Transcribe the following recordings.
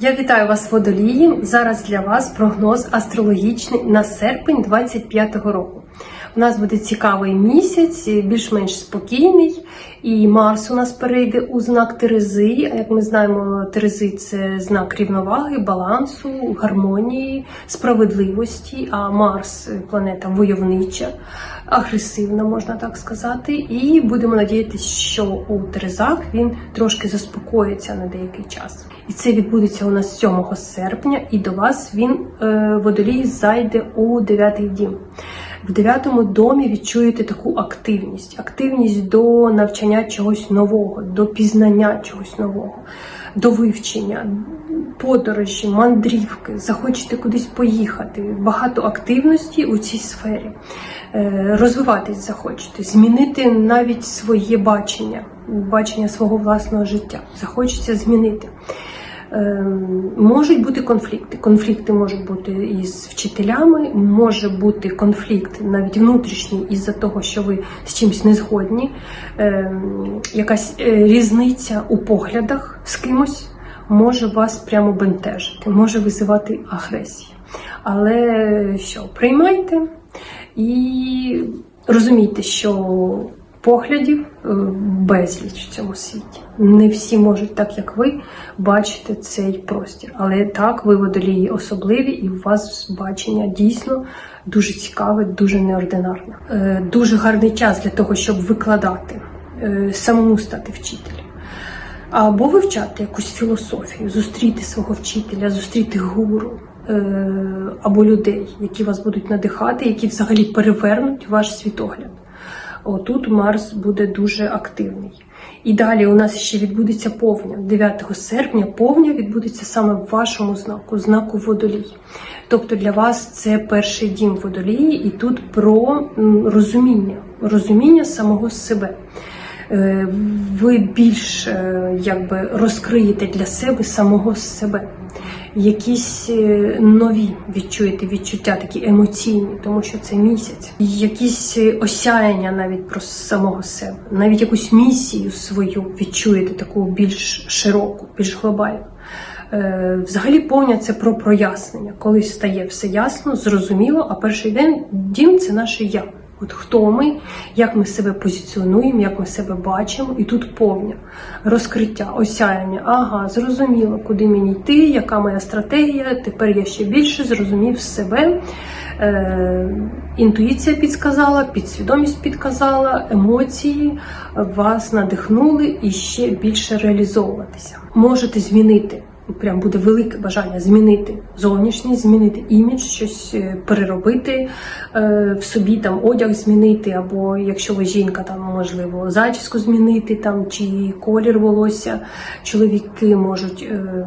Я вітаю вас водолії. Зараз для вас прогноз астрологічний на серпень 25-го року. У нас буде цікавий місяць, більш-менш спокійний, і Марс у нас перейде у знак Терези. А як ми знаємо, Терези це знак рівноваги, балансу, гармонії, справедливості. А Марс планета войовнича, агресивна, можна так сказати. І будемо надіятися, що у Терезах він трошки заспокоїться на деякий час. І це відбудеться у нас 7 серпня, і до вас він е, водолій зайде у 9 дім. В дев'ятому домі відчуєте таку активність, активність до навчання чогось нового, до пізнання чогось нового, до вивчення, подорожі, мандрівки, захочете кудись поїхати. Багато активності у цій сфері. Е, Розвиватись захочете, змінити навіть своє бачення, бачення свого власного життя. Захочеться змінити. Ем, Можуть бути конфлікти. Конфлікти можуть бути із вчителями, може бути конфлікт навіть внутрішній із-за того, що ви з чимось не згодні. Ем, Якась е, різниця у поглядах з кимось може вас прямо бентежити, може визивати агресію. Але що, приймайте і розумійте, що поглядів е, безліч в цьому світі. Не всі можуть, так як ви, бачити цей простір. Але так, ви водолії особливі, і у вас бачення дійсно дуже цікаве, дуже неординарне. Е, Дуже гарний час для того, щоб викладати, е, самому стати вчителем. Або вивчати якусь філософію, зустріти свого вчителя, зустріти гуру або людей, які вас будуть надихати, які взагалі перевернуть ваш світогляд. Отут Марс буде дуже активний. І далі у нас ще відбудеться повня. 9 серпня повня відбудеться саме в вашому знаку, знаку водолій. Тобто для вас це перший дім водолії, і тут про розуміння, розуміння самого себе. Е, Ви більш е, якби розкриєте для себе самого себе. Якісь е, нові відчуєте відчуття, такі емоційні, тому що це місяць, якісь е, осяяння навіть про самого себе, навіть якусь місію свою відчуєте таку більш широку, більш глобальну. Е, Взагалі повня це про прояснення. Коли стає все ясно, зрозуміло, а перший день дім це наше я. От хто ми, як ми себе позиціонуємо, як ми себе бачимо, і тут повня розкриття, осяяння. Ага, зрозуміло, куди мені йти, яка моя стратегія. Тепер я ще більше зрозумів себе. Е, інтуїція підсказала, підсвідомість підказала, емоції вас надихнули і ще більше реалізовуватися. Можете змінити. Прям буде велике бажання змінити зовнішність, змінити імідж, щось е, переробити е, в собі, там одяг змінити, або якщо ви жінка, там можливо зачіску змінити, там чи колір волосся. Чоловіки можуть е,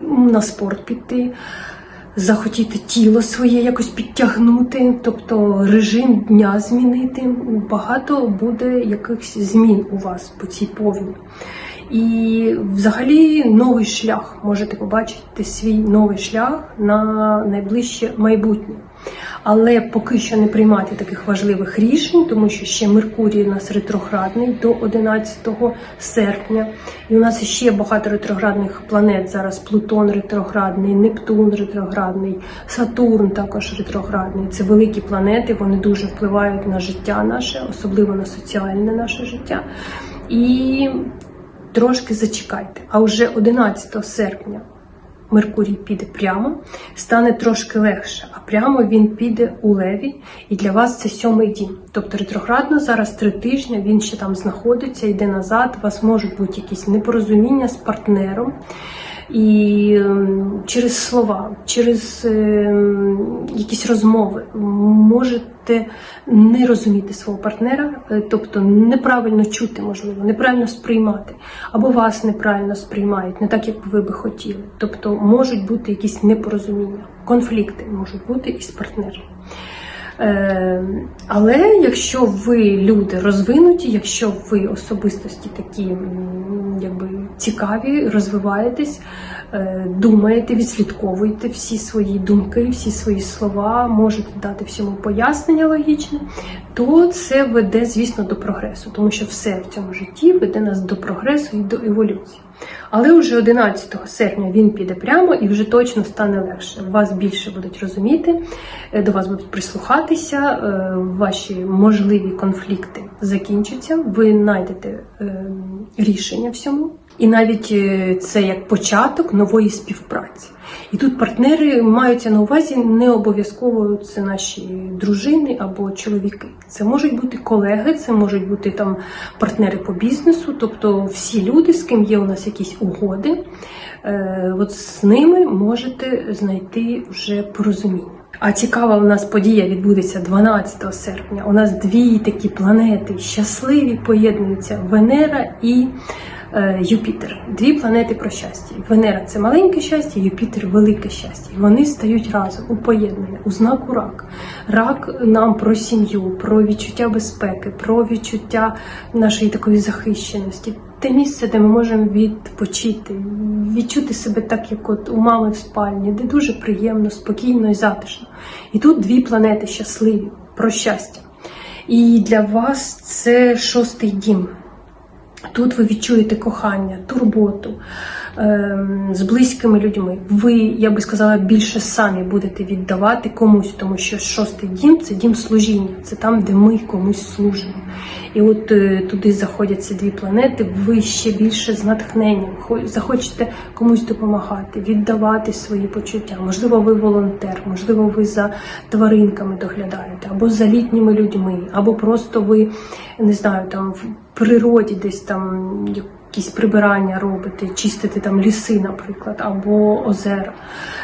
на спорт піти. Захотіти тіло своє якось підтягнути, тобто режим дня змінити. Багато буде якихось змін у вас по цій повні. І взагалі новий шлях можете побачити свій новий шлях на найближче майбутнє. Але поки що не приймати таких важливих рішень, тому що ще Меркурій у нас ретроградний до 11 серпня. І у нас ще багато ретроградних планет. Зараз Плутон ретроградний, Нептун ретроградний, Сатурн також ретроградний. Це великі планети, вони дуже впливають на життя наше, особливо на соціальне наше життя. І трошки зачекайте. А вже 11 серпня Меркурій піде прямо, стане трошки легше, а прямо він піде у леві, і для вас це сьомий дім. Тобто ретроградно зараз три тижні, він ще там знаходиться, йде назад. У вас можуть бути якісь непорозуміння з партнером. І ем, через слова, через ем, якісь розмови можете не розуміти свого партнера, е, тобто неправильно чути, можливо, неправильно сприймати, або вас неправильно сприймають, не так, як ви би хотіли. Тобто можуть бути якісь непорозуміння, конфлікти можуть бути із партнером. Е, Але якщо ви люди розвинуті, якщо ви особистості такі цікаві, розвиваєтесь, е, думаєте, відслідковуєте всі свої думки, всі свої слова, можете дати всьому пояснення логічне, то це веде, звісно, до прогресу, тому що все в цьому житті веде нас до прогресу і до еволюції. Але вже 11 серпня він піде прямо і вже точно стане легше. Вас більше будуть розуміти, е, до вас будуть прислухатися, е, ваші можливі конфлікти закінчаться, ви знайдете рішення всьому. І навіть е, це як початок нової співпраці. І тут партнери маються на увазі не обов'язково це наші дружини або чоловіки. Це можуть бути колеги, це можуть бути там партнери по бізнесу, тобто всі люди, з ким є у нас якісь угоди, е, от з ними можете знайти вже порозуміння. А цікава у нас подія відбудеться 12 серпня. У нас дві такі планети щасливі поєднуються Венера і Юпітер. Дві планети про щастя. Венера це маленьке щастя, Юпітер велике щастя. Вони стають разом у поєднання, у знаку рак. Рак нам про сім'ю, про відчуття безпеки, про відчуття нашої такої захищеності. Те місце, де ми можемо відпочити, відчути себе так, як от у мами в спальні, де дуже приємно, спокійно і затишно. І тут дві планети щасливі про щастя. І для вас це шостий дім. Тут ви відчуєте кохання, турботу з близькими людьми. Ви, я би сказала, більше самі будете віддавати комусь, тому що шостий дім це дім служіння, це там, де ми комусь служимо. І от е, туди заходять ці дві планети, ви ще більше з натхненням хо- захочете комусь допомагати, віддавати свої почуття. Можливо, ви волонтер, можливо, ви за тваринками доглядаєте, або за літніми людьми, або просто ви не знаю, там в природі десь там якісь прибирання робите, чистите там ліси, наприклад, або озера.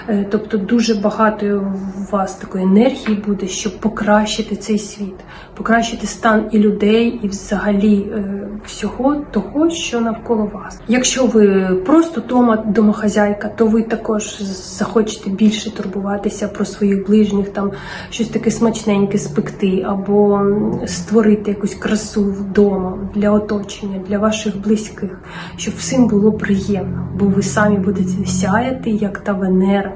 Е, Тобто дуже багато у вас такої енергії буде, щоб покращити цей світ, покращити стан і людей, і взагалі е, всього того, що навколо вас. Якщо ви просто дома домохазяйка, то ви також захочете більше турбуватися про своїх ближніх, там щось таке смачненьке спекти, або створити якусь красу вдома для оточення, для ваших близьких, щоб всім було приємно, бо ви самі будете сяяти, як та Венера.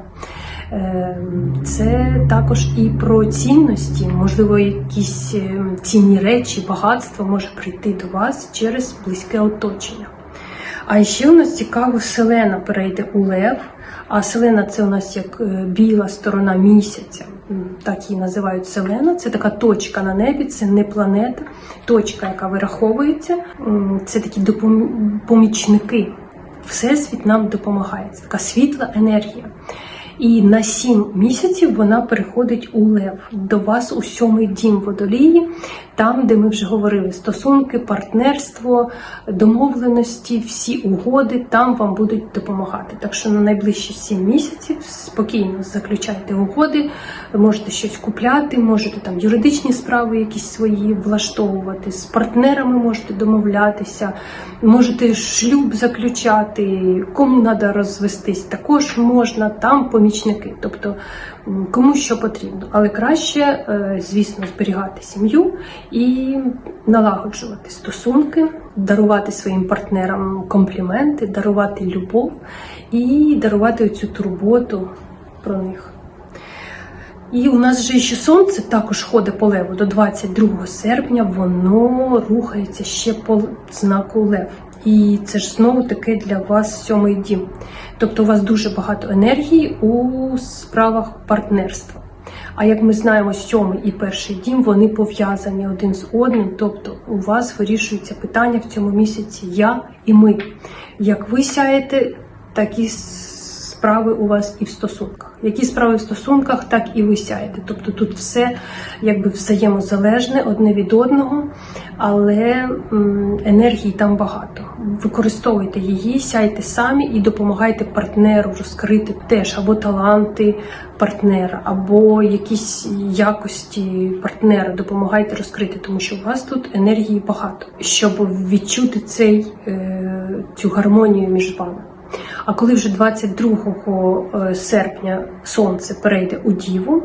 Е, Це також і про цінності, можливо, якісь е, цінні речі, багатство може прийти до вас через близьке оточення. А ще у нас цікаво, селена перейде у Лев. А селена це у нас як е, біла сторона місяця. Так її називають селена. Це така точка на небі, це не планета, точка, яка вираховується. Це такі допомічники. Всесвіт нам допомагає. Це така світла енергія. І на сім місяців вона переходить у лев до вас у сьомий дім водолії, там, де ми вже говорили, стосунки, партнерство, домовленості, всі угоди там вам будуть допомагати. Так що на найближчі сім місяців спокійно заключайте угоди, можете щось купляти, можете там юридичні справи якісь свої влаштовувати, з партнерами можете домовлятися, можете шлюб заключати, кому треба розвестись, також можна там помічники, тобто кому що потрібно. Але краще, е, звісно, зберігати сім'ю і налагоджувати стосунки, дарувати своїм партнерам компліменти, дарувати любов і дарувати цю турботу про них. І у нас же ще сонце також ходить по леву до 22 серпня, воно рухається ще по знаку лев. І це ж знову таки для вас сьомий дім. Тобто у вас дуже багато енергії у справах партнерства. А як ми знаємо, сьомий і перший дім вони пов'язані один з одним. Тобто у вас вирішується питання в цьому місяці я і ми. Як ви сяєте, такі справи у вас і в стосунках. Які справи в стосунках, так і ви сяєте. Тобто тут все якби взаємозалежне одне від одного, але енергії там багато. Використовуйте її, сяйте самі і допомагайте партнеру розкрити теж або таланти партнера, або якісь якості партнера. Допомагайте розкрити, тому що у вас тут енергії багато, щоб відчути цей, е, цю гармонію між вами. А коли вже 22 серпня сонце перейде у Діву,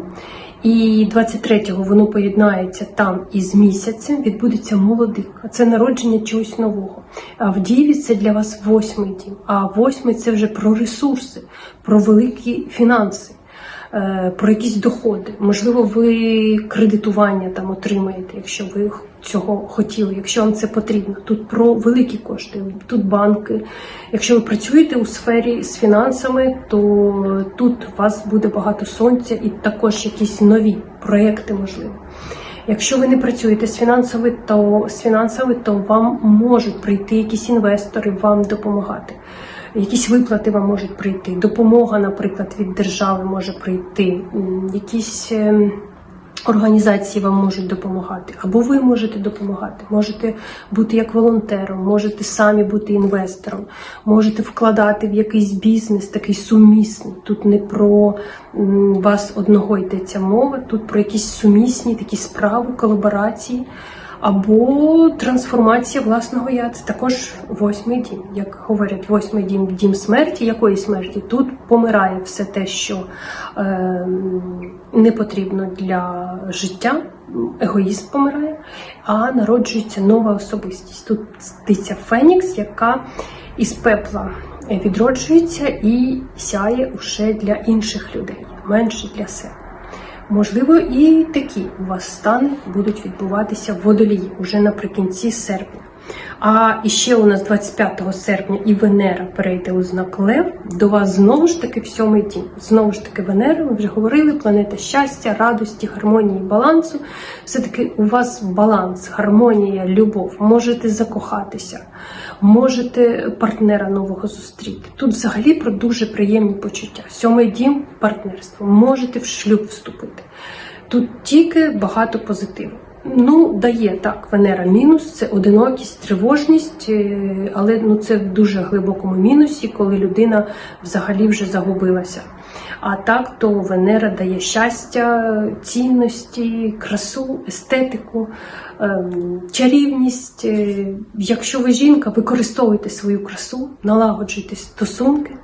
і 23-го воно поєднається там із місяцем, відбудеться молодик. Це народження чогось нового. А в Діві це для вас восьмий дім. А восьмий це вже про ресурси, про великі фінанси. Е, про якісь доходи. Можливо, ви кредитування там отримаєте, якщо ви цього хотіли, якщо вам це потрібно. Тут про великі кошти, тут банки. Якщо ви працюєте у сфері з фінансами, то тут у вас буде багато сонця і також якісь нові проекти, можливо. Якщо ви не працюєте з фінансами, то з фінансами, то вам можуть прийти якісь інвестори вам допомагати. Якісь виплати вам можуть прийти, допомога, наприклад, від держави може прийти, якісь ем, організації вам можуть допомагати, або ви можете допомагати. Можете бути як волонтером, можете самі бути інвестором, можете вкладати в якийсь бізнес такий сумісний. Тут не про вас одного йдеться мова, тут про якісь сумісні такі справи, колаборації. Або трансформація власного я це також восьмий дім. Як говорять, восьмий дім дім смерті. Якої смерті? Тут помирає все те, що е, не потрібно для життя. Егоїзм помирає, а народжується нова особистість. Тут птиця Фенікс, яка із пепла відроджується і сяє уже для інших людей, менше для себе. Можливо, і такі у вас стани будуть відбуватися в водолії уже наприкінці серпня. А іще у нас 25 серпня і Венера перейде у знак Лев до вас знову ж таки в сьомий дім. Знову ж таки, Венера, ми вже говорили, планета щастя, радості, гармонії, балансу. Все-таки у вас баланс, гармонія, любов. Можете закохатися, можете партнера нового зустріти. Тут взагалі про дуже приємні почуття. Сьомий дім партнерство. Можете в шлюб вступити. Тут тільки багато позитиву. Ну, дає так, Венера мінус, це одинокість, тривожність, е, але ну це в дуже глибокому мінусі, коли людина взагалі вже загубилася. А так, то Венера дає щастя, цінності, красу, естетику, ем, чарівність. Е, Якщо ви жінка, використовуйте свою красу, налагоджуйте стосунки.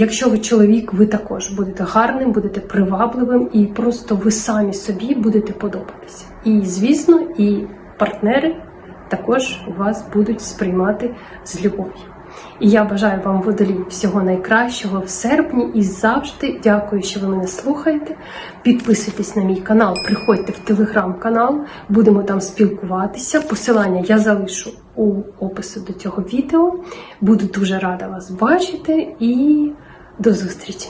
Якщо ви чоловік, ви також будете гарним, будете привабливим і просто ви самі собі будете подобатися. І звісно, і партнери також вас будуть сприймати з любов'ю. І я бажаю вам водолій всього найкращого в серпні і завжди дякую, що ви мене слухаєте. Підписуйтесь на мій канал, приходьте в телеграм-канал, будемо там спілкуватися. Посилання я залишу у описі до цього відео. Буду дуже рада вас бачити і до зустрічі!